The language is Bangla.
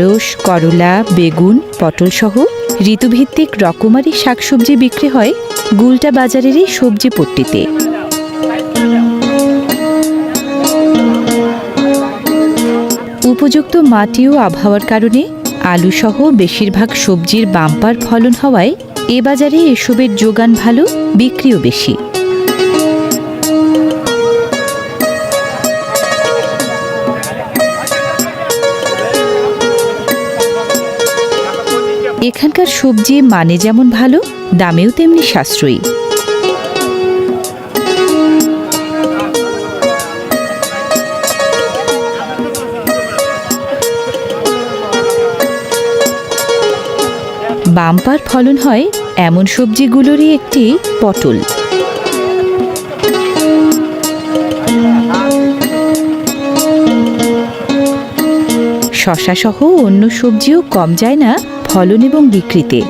রস করলা, বেগুন পটল সহ ঋতুভিত্তিক রকমারি শাকসবজি বিক্রি হয় গুলটা বাজারের এই সবজি পট্টিতে। উপযুক্ত মাটি ও আবহাওয়ার কারণে আলুসহ বেশিরভাগ সবজির বাম্পার ফলন হওয়ায় এ বাজারে এসবের যোগান ভালো, বিক্রিও বেশি। এখানকার সবজি মানে যেমন ভালো, দামেও তেমনি সাশ্রয়ী। বাম্পার ফলন হয় এমন সবজিগুলোরই একটি পটল। শশা সহ অন্য সবজিও কম যায় না ফলন এবং বিক্রিতে।